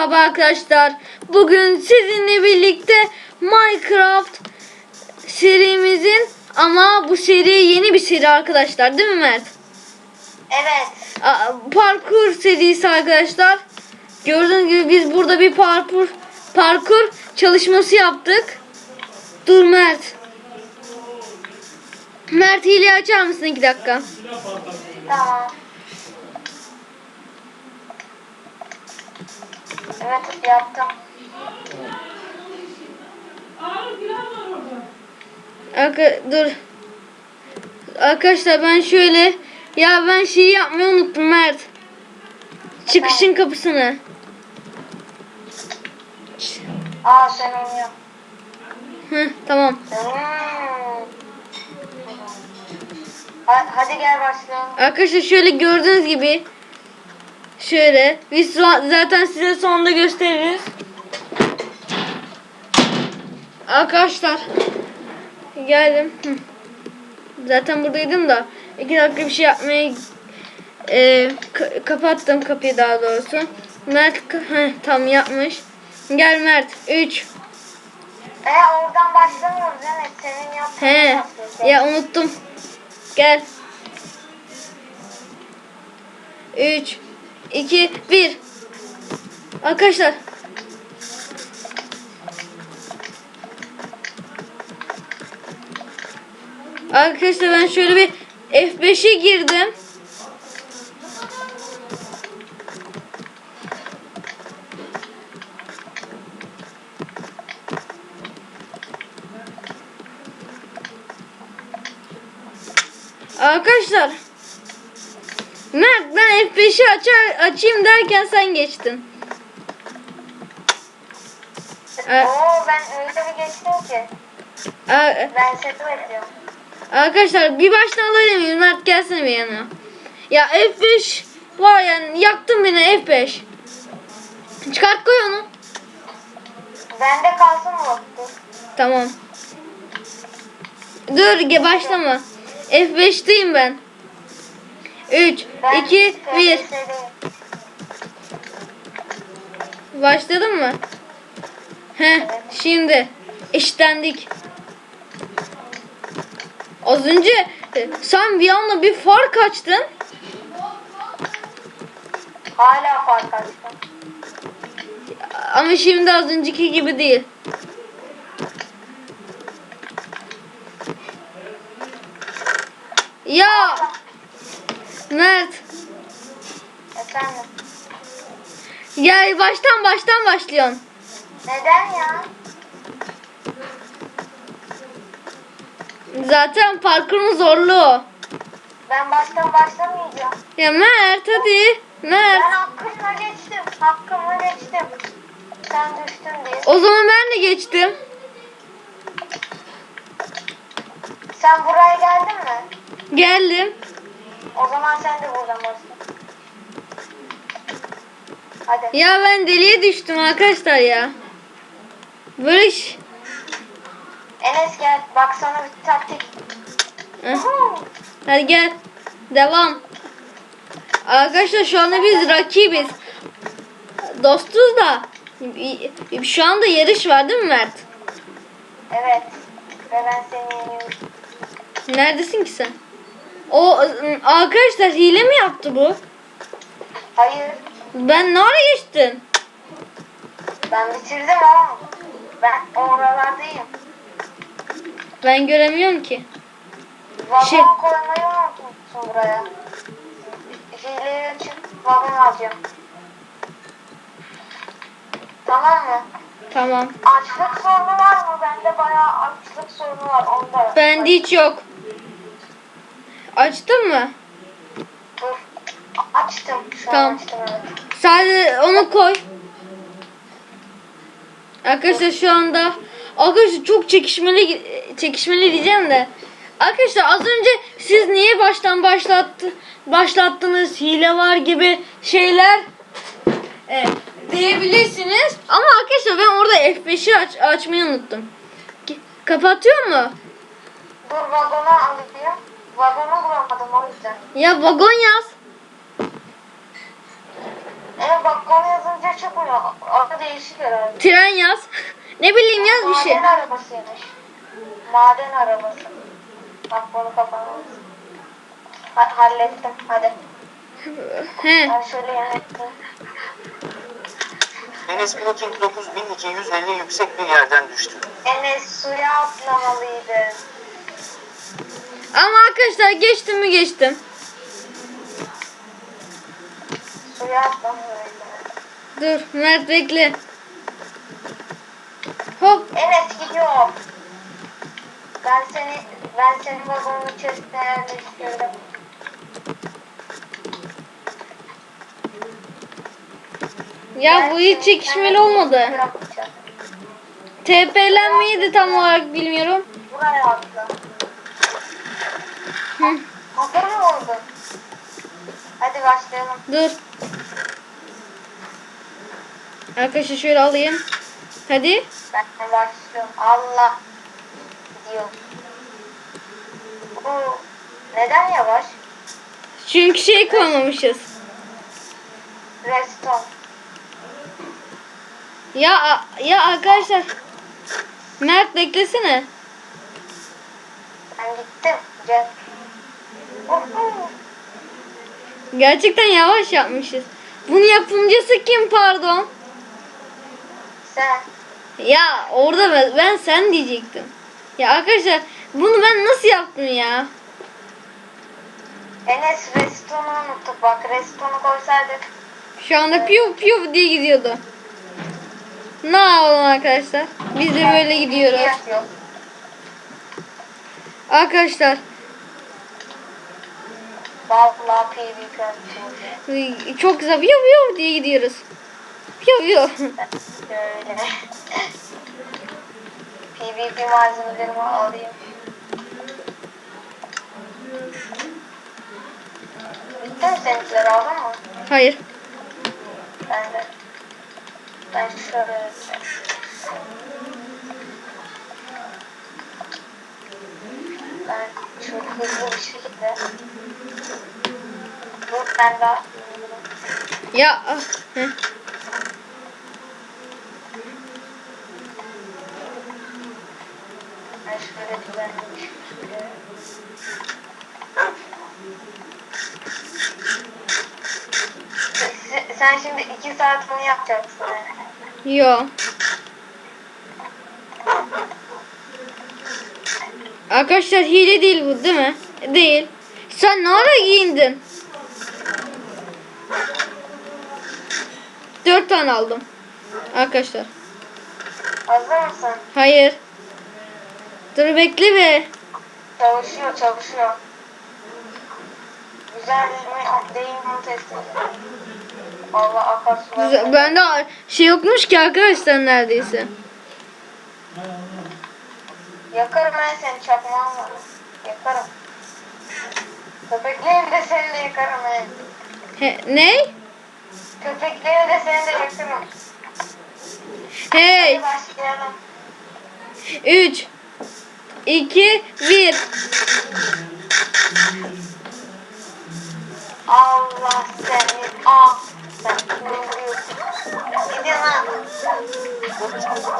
Merhaba arkadaşlar. Bugün sizinle birlikte Minecraft serimizin ama bu seri yeni bir seri arkadaşlar değil mi Mert? Evet. Parkur serisi arkadaşlar. Gördüğünüz gibi biz burada bir parkur parkur çalışması yaptık. Dur Mert. Mert hile açar mısın iki dakika? Tamam. Evet yaptım. Arka, dur. Arkadaşlar ben şöyle ya ben şeyi yapmayı unuttum Mert. Çıkışın kapısını. Aa sen oynuyor. Heh, tamam. Hmm. Ha- Hadi gel başlayalım. Arkadaşlar şöyle gördüğünüz gibi şöyle biz zaten size sonunda gösteririz. Arkadaşlar geldim. Zaten buradaydım da iki dakika bir şey yapmaya e, ka- kapattım kapıyı daha doğrusu. Mert heh, tam yapmış. Gel Mert 3 E oradan başlamıyoruz evet. Senin yaptığın He yapıyoruz. ya unuttum. Gel. 3 2 1 Arkadaşlar. Arkadaşlar ben şöyle bir F5'e girdim. Arkadaşlar Mert ben F5'i açar, açayım derken sen geçtin. Oo ben öyle bir geçtim ki. A- Ben seni bekliyorum. Arkadaşlar bir baştan alabilir miyim? Mert gelsene bir yana. Ya F5 var yani yaktın beni F5. Çıkart koy onu. Bende kalsın vakti? Tamam. Dur başlama. F5'teyim ben. 3, Ben 2, 1. TRT'deyim. Başladın mı? He, şimdi işlendik. Az önce e, sen bir anda bir fark açtın. Hala fark açtım. Ama şimdi az önceki gibi değil. Ya Mert Efendim. ya baştan baştan başlıyorsun. Neden ya? Zaten parkurun zorluğu. Ben baştan başlamayacağım. Ya Mert hadi. Mert. Ben hakkımla geçtim. Hakkımla geçtim. Sen düştün diye. O zaman ben de geçtim. Sen buraya geldin mi? Geldim. O zaman sen de buradan başla. Hadi. Ya ben deliye düştüm arkadaşlar ya. Böyle iş. Enes gel. Bak sana bir taktik. Hadi gel. Devam. Arkadaşlar şu anda biz rakibiz. Dostuz da. Şu anda yarış var değil mi Mert? Evet. Ve ben seni yeniyorum. Neredesin ki sen? O arkadaşlar hile mi yaptı bu? Hayır. Ben nereye geçtim? Ben bitirdim ama. Ben oralardayım. Ben göremiyorum ki. Vagon Şey- koymayı unutmuşsun buraya. Hileyi açıp vagon alacağım. Tamam mı? Tamam. Açlık sorunu var mı? Bende bayağı açlık sorunu var. Onda. Bende hiç yok. Açtın mı? Açtım. Şu Tamam. açtım evet. Sadece onu koy. Arkadaşlar şu anda arkadaşlar çok çekişmeli çekişmeli diyeceğim de. Arkadaşlar az önce siz niye baştan başlattı başlattınız hile var gibi şeyler e, diyebilirsiniz. Ama arkadaşlar ben orada F5'i aç, açmayı unuttum. Kapatıyor mu? Dur vagonu alayım. Vagonu bulamadım o yüzden. Ya vagon yaz. Evet vagon yazınca çıkmıyor. değişik herhalde. Tren yaz. ne bileyim yaz bir şey. Maden arabasıymış. Maden arabası. Bak bunu kapatalım. Ha- hallettim. Hadi. He. Ben şöyle yönettim. Enes Blocking 9250 yüksek bir yerden düştü. Enes suya atlamalıydı. Ama arkadaşlar geçtim mi geçtim. Dur Mert bekle. Hop. Enes gidiyor. Ben seni ben senin vagonun içerisine yerleştirdim. Ya Ben bu hiç seni- çekişmeli olmadı. seni. TP'lenmeyi de tam olarak bilmiyorum. Buraya atla. Hı, Hazır mı oldun? Hadi başlayalım. dur. Arkadaşlar şöyle alayım. Hadi. Ben başlıyorum. Allah diyor. Bu neden yavaş? Çünkü şey koymamışız. Reston. Ya ya arkadaşlar. Mert beklesene. Ben gittim. Cem. Gerçekten yavaş yapmışız. Bunun yapımcısı kim pardon? Sen. Ya orada ben, ben sen diyecektim. Ya arkadaşlar bunu ben nasıl yaptım ya? Enes Reston'u unuttuk. Bak Reston'u koysaydık. Şu anda piyo piyo diye gidiyordu. Ne yapalım arkadaşlar? Biz de böyle gidiyoruz. Arkadaşlar Vallahi PvP çok güzel piyo piyo diye gidiyoruz. Piyo piyo. Böyle. PvP malzemelerimi alayım. Bitti mi seninkiler aldın mı? Hayır. Ben de. Ben şöyle. Ben çok hızlı bir şekilde. Dur ben daha. Ya ah, heh. Sen şimdi iki saat bunu yapacaksın. yani. Arkadaşlar hile değil bu değil mi? Değil. Sen ne ara giyindin? Dört tane aldım. Arkadaşlar. Hazır mısın? Hayır. Dur bekle be. Çalışıyor, çalışıyor. Güzel mi değil mi test edeceğim. Valla akarsular. Bende şey yokmuş ki arkadaşlar neredeyse. Yakarım ben seni çakmağım var. Yakarım. Köpeklerini de seni de yakarım ben. He, ne? Köpeklerini de seni de yakarım. Hey. Hadi başlayalım. 3 2 1 Allah seni al.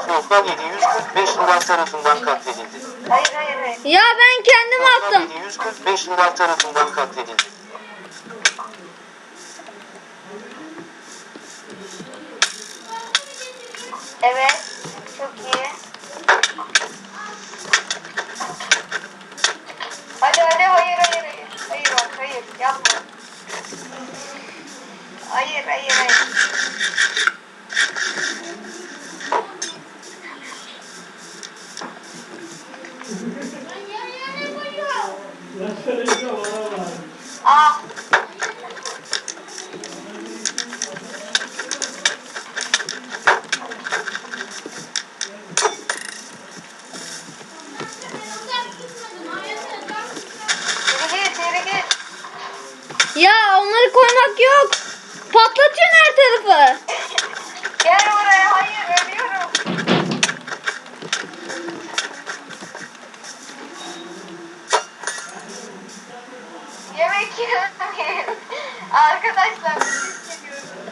Sofral 745 dolar tarafından katledildi. Hayır hayır hayır. Ya ben kendim attım. 745 dolar tarafından katledildi. Evet.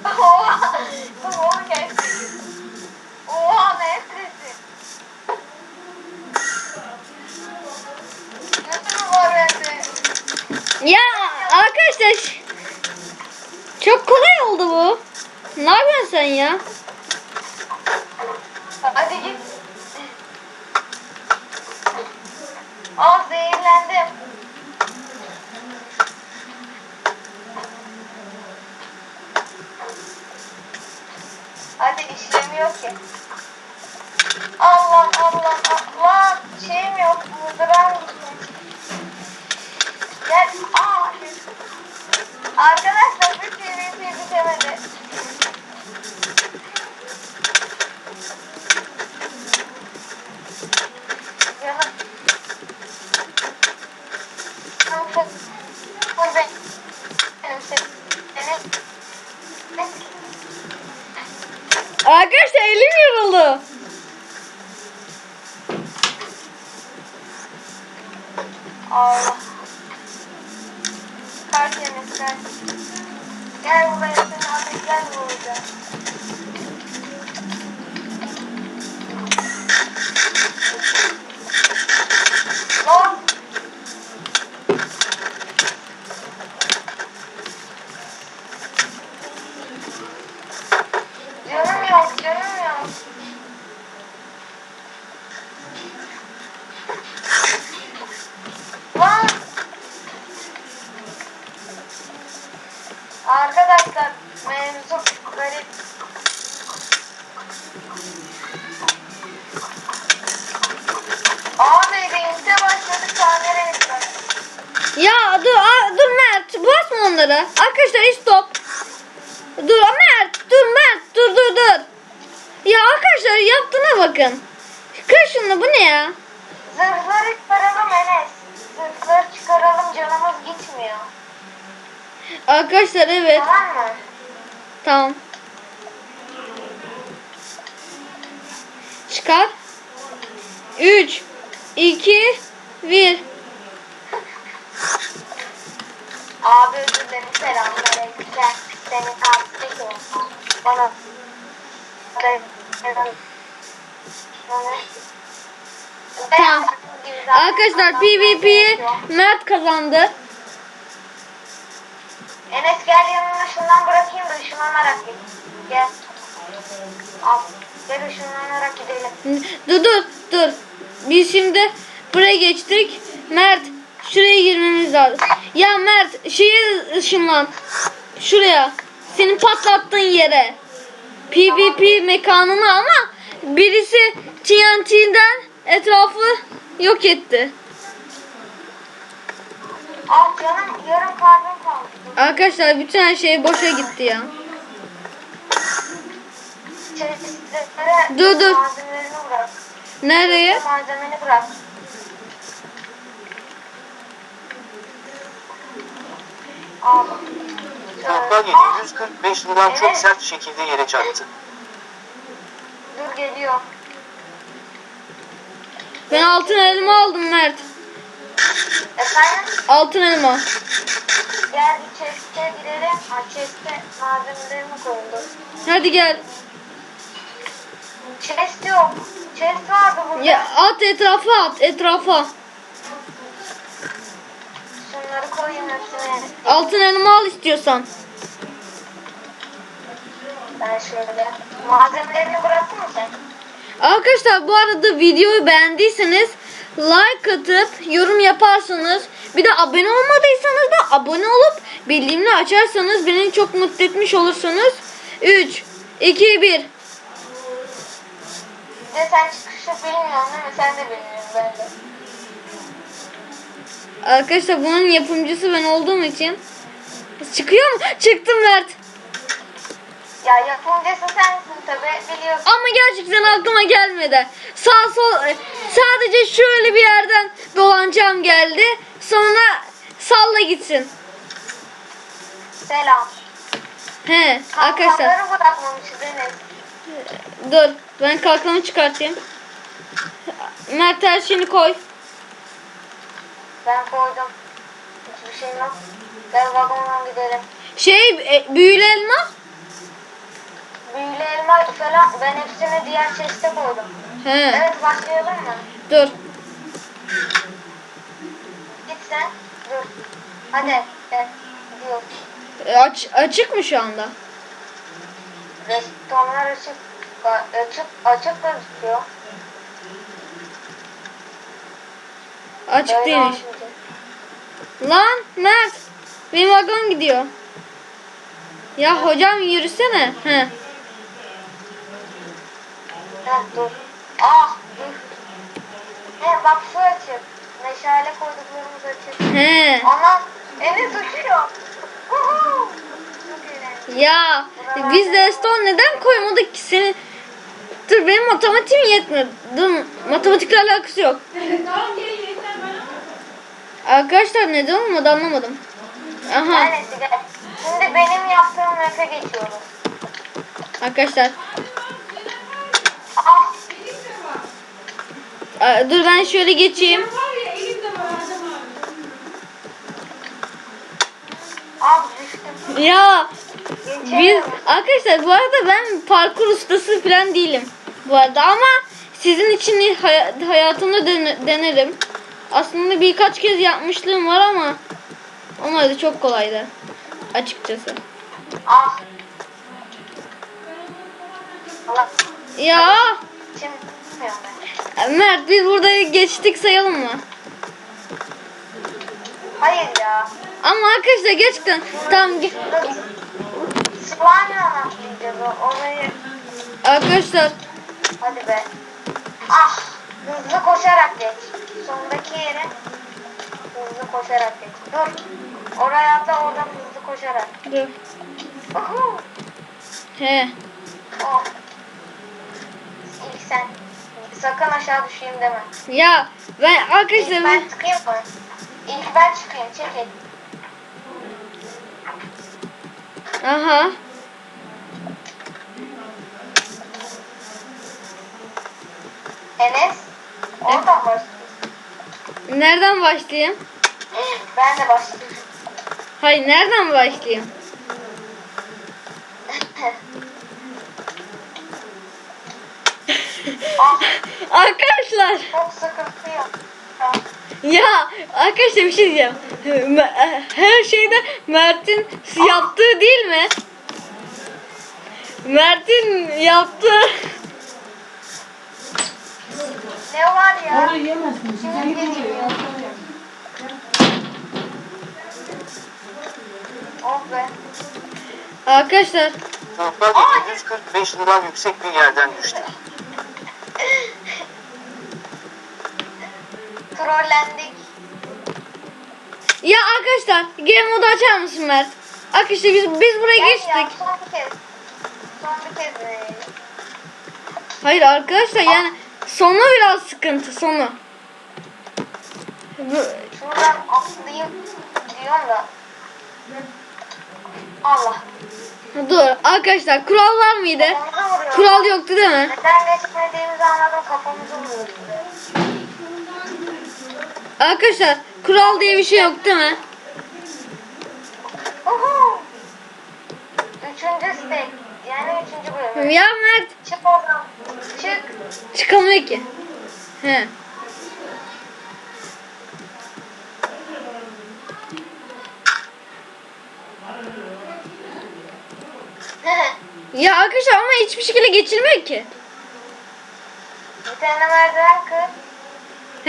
Oha! Oha gerçek. Oha ne Ya arkadaşlar çok kolay oldu bu. Ne yapıyorsun sen ya? Arkadaşlar elim yoruldu. Onları. Arkadaşlar stop. Dur Mert dur Mert dur dur dur. Ya arkadaşlar yaptığına bakın. Kır şunu bu ne ya? Zırhları çıkaralım Enes. Zırhları çıkaralım canımız gitmiyor. Arkadaşlar evet Tamam mı? tamam. Çıkar. 3 2 1 Abi özür dilerim selamünaleyküm. Sen seni takip ediyorum. Bana Tamam. Arkadaşlar PvP'yi Mert kazandı. Enes gel yanına şundan bırakayım da ışınlanarak git. Gel. Al. Gel ışınlanarak gidelim. Dur dur dur. Biz şimdi buraya geçtik. Mert şuraya girmemiz lazım. Ya Mert şeye ışınlan. Şuraya. Senin patlattığın yere. PvP mekanına ama birisi TNT'den etrafı yok etti. Al canım yarım kalbim kaldı. Arkadaşlar bütün her şey boşa gitti ya. Çeşitlere Dur, dur. malzemelerini bırak. Nereye? Malzemeni bırak. Geliyor 145 liradan çok sert şekilde yere çarptı. Dur geliyor. Ben altın elma aldım Mert. Efendim? Altın elma. Gel bir chest'e girelim. Ha chest'e malzemelerimi koydum. Hadi gel. Chest yok. Chest vardı burada. Ya at etrafa at etrafa. Altın elma al istiyorsan. Ben şöyle. Malzemelerini bıraktın mı sen? Arkadaşlar bu arada videoyu beğendiyseniz like atıp yorum yaparsanız bir de abone olmadıysanız da abone olup bildirimleri açarsanız beni çok mutlu etmiş olursunuz. 3 2 1 Bir de sen çıkışı bilmiyorsun değil mi? Sen de bilmiyorsun ben de. Arkadaşlar bunun yapımcısı ben olduğum için çıkıyor mu? Çıktım Mert. Ya yapımcısı sensin tabi biliyorsun. Ama gerçekten aklıma gelmedi. Sağ sol sadece şöyle bir yerden dolanacağım geldi. Sonra salla gitsin. Selam. He arkadaşlar Kalkanları bırakmamışız Enes. dur ben kalkanı çıkartayım. Mert her şeyini koy. Ben koydum. Hiçbir şeyim yok. Gel vagonla gidelim. Şey e, büyülü elma. Büyülü elma falan ben hepsini diğer chest'e koydum. He Evet başlayalım mı? dur. Git sen. Dur. Hadi. Gel. Gidiyoruz. E, aç, açık mı şu anda? Restoranlar açık, açık, açık gözüküyor. Açık Böyle değilmiş. Lan Mert. Benim vagon gidiyor. Ya hocam yürüsene. He. Heh, dur. Ah dur. He bak şu açık. Meşale koyduklarımız açık. He. Ana Enes uçuyor. Ya biz de stone neden koymadık ki seni? Dur benim matematiğim yetmiyor. Dur matematikle alakası yok. Tamam gelin. Arkadaşlar neden olmadı anlamadım. Aha. Şimdi benim yaptığım map'e geçiyoruz. arkadaşlar. Ah Aa, Dur ben şöyle geçeyim. Var ya elimde var Adem abi. düştüm. Ya biz arkadaşlar bu arada ben parkur ustası falan değilim. Bu arada ama sizin için hay- hayatımda dene- denerim. Aslında birkaç kez yapmışlığım var ama onlar da çok kolaydı. Açıkçası. Ah. Ya Şimdi. Mert biz burada geçtik sayalım mı? Hayır ya. Ama arkadaşlar gerçekten tam ge- arkadaşlar Hadi be. Ah. Hızlı koşarak geç. Sondaki yere hızlı koşarak geç. Dur. Oraya atla oradan hızlı koşarak. dur. Uhu. He. Oh. İlk sen. Sakın aşağı düşeyim deme. Ya ben arkadaşlar İlk ben çıkayım mı? İlk ben çıkayım. Çekil. aha Enes. Oradan başlıyorsun. nereden başlayayım? Ben de başlıyorum. Hayır nereden başlayayım? ah. Arkadaşlar Çok sıkıntı yok. Ya arkadaşlar bir şey diyeceğim. Me- Her şeyde Mert'in yaptığı değil mi? Mert'in yaptığı Ne var ya? Orada yiyemezsin. Geliyor. oraya. Oh be. arkadaşlar Nokta 145'inden yüksek bir yerden düştük. Trollendik. ya arkadaşlar game modu açar mısın Mert? Arkadaşlar biz biz buraya Gel ya geçtik. son bir kez. Son bir kez. Hayır arkadaşlar yani sonu biraz sıkıntı sonu. Bu- Şuradan atlayayım diyorum da. Allah. Dur arkadaşlar kural var mıydı? Kural yoktu değil mi? Neden geçmediğimizi anladım kafamıza vuruyor. Arkadaşlar kural diye bir şey yok değil mi? Uhu. Üçüncü stek. Yani üçüncü bölüm. Ya Mert Çık oradan. Çık. çıkamıyor ki. He. Ya arkadaşlar ama hiçbir şekilde geçilmiyor ki. bir tane merdiven kır.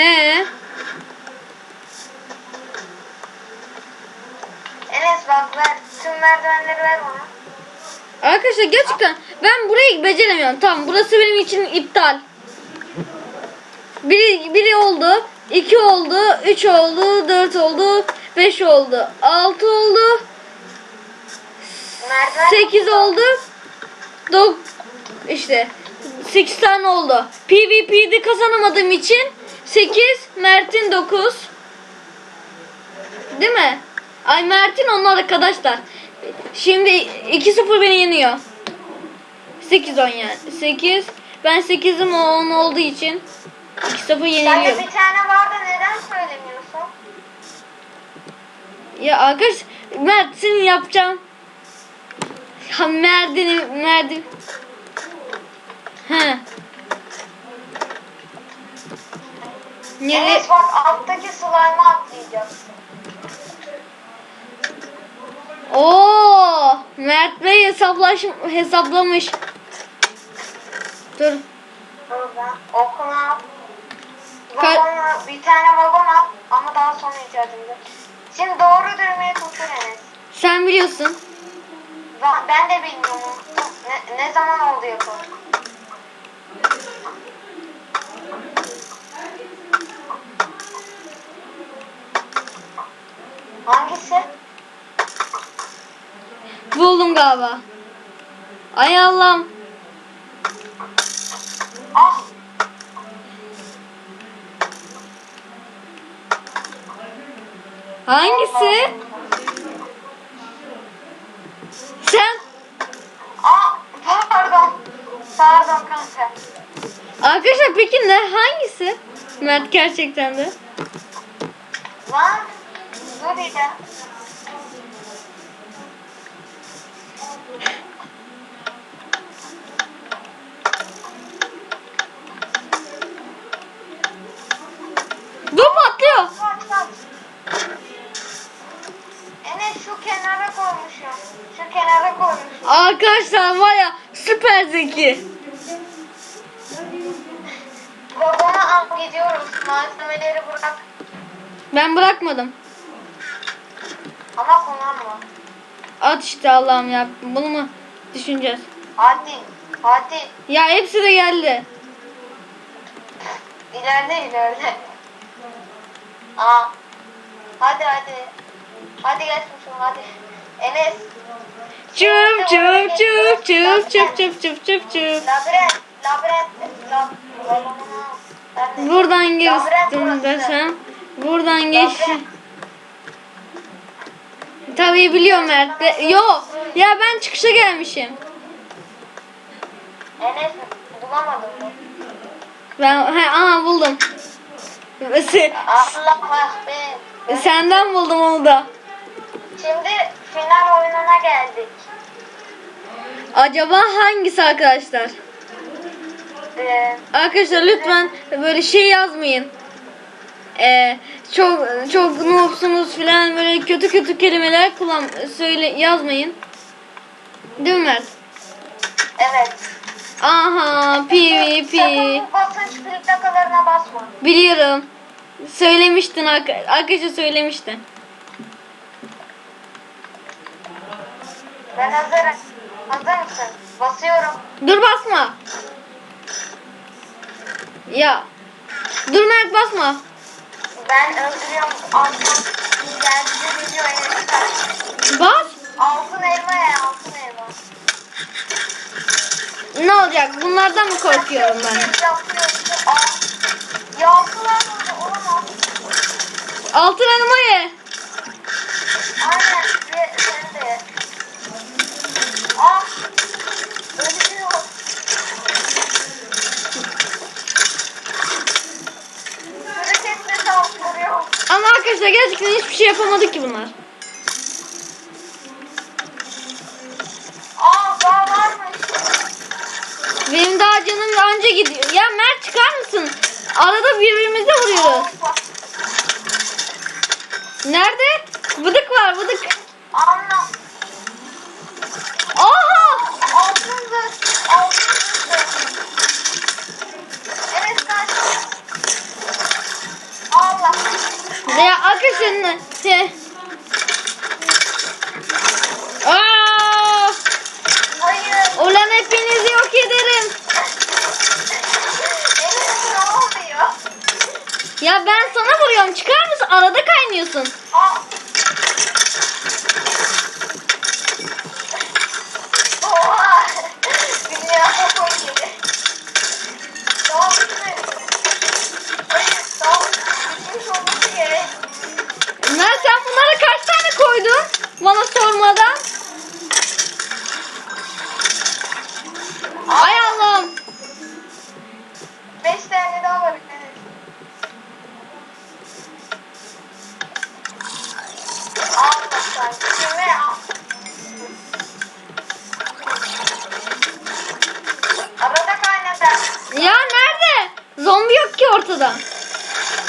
He. Enes bak ver. Tüm merdivenleri ver bana. Arkadaşlar gerçekten ben burayı beceremiyorum. Tamam burası benim için iptal. Biri, biri oldu. iki oldu. Üç oldu. Dört oldu. Beş oldu. Altı oldu. 8 oldu. Dok işte 8 tane oldu. PvP'de kazanamadığım için 8, Mert'in 9. Değil mi? Ay Mert'in onlar arkadaşlar. Şimdi 2-0 beni yeniyor. 8-10 yani. 8 ben 8'im o 10 olduğu için 2-0 Sende yeniliyorum. bir tane var da neden söylemiyorsun? Ya arkadaş Mert senin yapacağım. Ha merdiveni merdiven. He. Nereye? Enes bak alttaki slime'a atlayacağız. Oo, Mert Bey hesaplaş hesaplamış. Dur. Burada okul al. Ka- Vagon, bir tane vagon al ama daha sonra var. Şimdi doğru düğmeye tuttur Enes. Sen biliyorsun. Ben, ben de bilmiyorum. Ne, ne zaman oldu yapalım? Hangisi? Buldum galiba. Ay Allah'ım. Ah! Hangisi? Sen. Ah! Pardon. Pardon kanka. Arkadaşlar peki ne hangisi? Mert gerçekten de. Lan! Bir de. Dur zeki. Vagona al gidiyoruz. Malzemeleri bırak. Ben bırakmadım. Ama kullanma. At işte Allah'ım ya. Bunu mu düşüneceğiz? Hadi. Hadi. Ya hepsi de geldi. İlerle ilerle. Aa. Hadi hadi. Hadi gel şunu hadi. Enes. Çıp çıp çıp çıp çıp çıp çıp çıp çıp. Labirent. Buradan burası. desem. Buradan. Labirent. Tabii biliyorum Mert. de- Yo. Ya ben çıkışa gelmişim. Enes bulamadın mı? Ben he aha buldum. Allah. Senden buldum onu da. Şimdi final oyununa geldik. Acaba hangisi arkadaşlar? Ee, Arkadaşlar lütfen böyle şey yazmayın. Ee, çok çok noobsunuz falan böyle kötü kötü kelimeler kullan söyle yazmayın. Değil mi Mert? evet. Aha PvP. Sakın bu basınç plakalarına basma. Biliyorum. Söylemiştin arka- arkadaşlar söylemiştin. Ben hazırım. Hazır mısın? Basıyorum. Dur basma. Ya. Dur Mert basma. Ben öldürüyorum. Altın geldi geliyor elimden. Bas. Altın elma ya altın elma. Ne olacak? Bunlardan mı korkuyorum ben? Yaptılar orada olamaz. Altın elma ye. Aynen. Ye, sen de ye. Saldırıyor. Ama arkadaşlar gerçekten hiçbir şey yapamadık ki bunlar. Aa daha varmış. Benim daha canım anca gidiyor. Ya Mert çıkar mısın? Arada birbirimize vuruyoruz. Nerede? Vıdık var vıdık. Anla. Oha! Altın zırh. Altın zırh. Evet kaç. Allah. Ya arkadaşlar ne? Şey. Aa! Ulan hepinizi yok ederim. Ya ben sana vuruyorum. Çıkar mısın? Arada kaynıyorsun. Aa. Oha. Dünya kafayı yedi. Tamam bitmedi. Hayır tamam. Bitmiş olması gerek. Mert sen bunlara kaç tane koydun? Bana sormadan. Ay Allah'ım. Beş tane daha var. Evet. Allah sen. Kime al? Arada kaynatan. Ya nerede? Zombi yok ki ortada.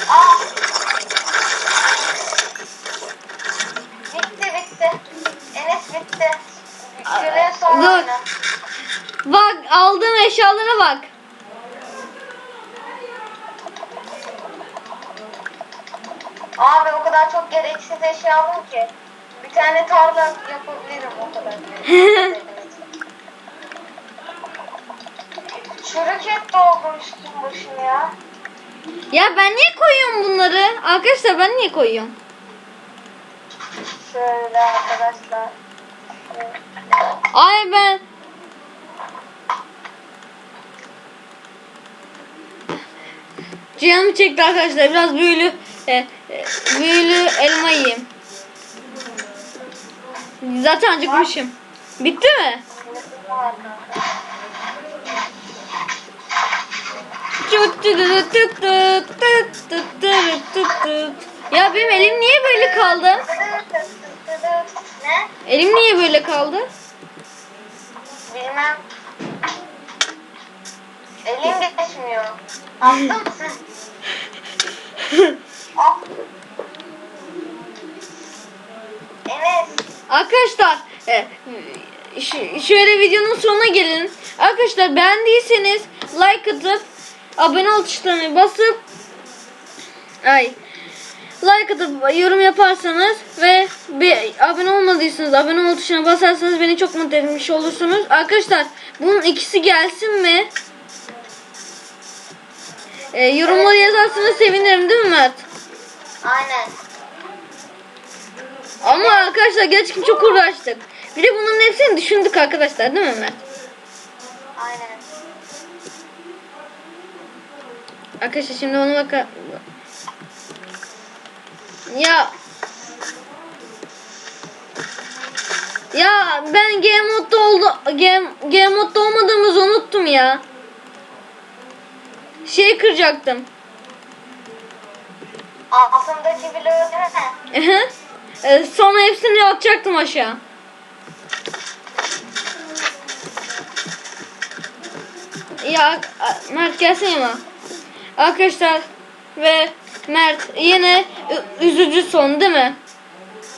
Al. Bitti bitti. Enes Şuraya son Dur. oyna. Bak aldığım eşyalara bak. Abi o kadar çok gereksiz eşya aldım ki. Bir tane tarla yapabilirim o kadar. Çürük et doldum üstüm başını ya. Ya ben niye koyuyorum bunları? Arkadaşlar ben niye koyuyorum? Şöyle arkadaşlar. Ay ben Canım çekti arkadaşlar. Biraz büyülü e, Büyülü elma yiyeyim. Zaten acıkmışım. Bitti mi? Ya benim elim niye böyle kaldı? Ne? Elim niye böyle kaldı? Bilmem. Elim geçmiyor. Hasta mısın? Ah. Enes. Arkadaşlar e, şöyle videonun sonuna gelin. Arkadaşlar beğendiyseniz like atıp abone ol tuşlarına basıp ay like atıp yorum yaparsanız ve bir abone olmadıysanız abone ol tuşuna basarsanız beni çok mutlu etmiş olursunuz. Arkadaşlar bunun ikisi gelsin mi? E, yorumları yazarsanız sevinirim değil mi Mert? Aynen. Ama arkadaşlar gerçekten çok uğraştık. Bir de bunların hepsini düşündük arkadaşlar değil mi Mert? Aynen. Arkadaşlar şimdi ona bak. Ya. Ya ben game modda oldu game, game modda olmadığımızı unuttum ya. Şey kıracaktım. Altındaki bloğu değil mi? Ee, Sonra hepsini atacaktım aşağı. Ya Mert gelsene ama. Arkadaşlar ve Mert yine üzücü son değil mi?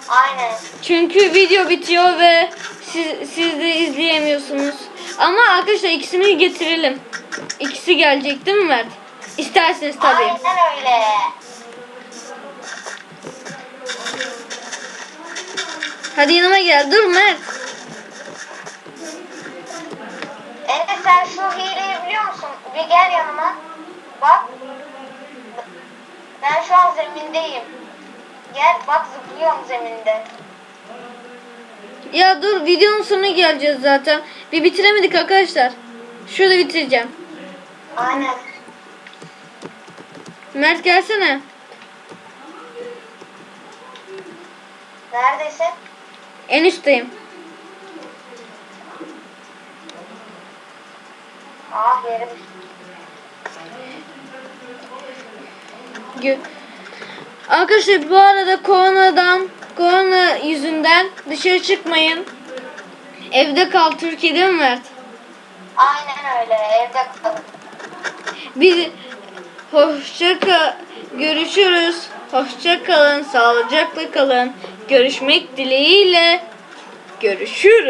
Aynen. Çünkü video bitiyor ve siz, siz de izleyemiyorsunuz. Ama arkadaşlar ikisini getirelim. İkisi gelecek değil mi Mert? İsterseniz tabii. Aynen öyle. Hadi yanıma gel. Dur Mert. Enes sen şu hileyi biliyor musun? Bir gel yanıma. Bak. Ben şu an zemindeyim. Gel bak zıplıyorum zeminde. Ya dur videonun sonuna geleceğiz zaten. Bir bitiremedik arkadaşlar. Şurada bitireceğim. Aynen. Mert gelsene. Neredesin? En üstteyim. Ah yerim. Gö- Arkadaşlar bu arada koronadan korona yüzünden dışarı çıkmayın. Evde kal Türkiye'de mi Mert? Aynen öyle. Evde kalın. Biz hoşça kal görüşürüz. Hoşça kalın, sağlıcakla kalın. Görüşmek dileğiyle. Görüşürüz.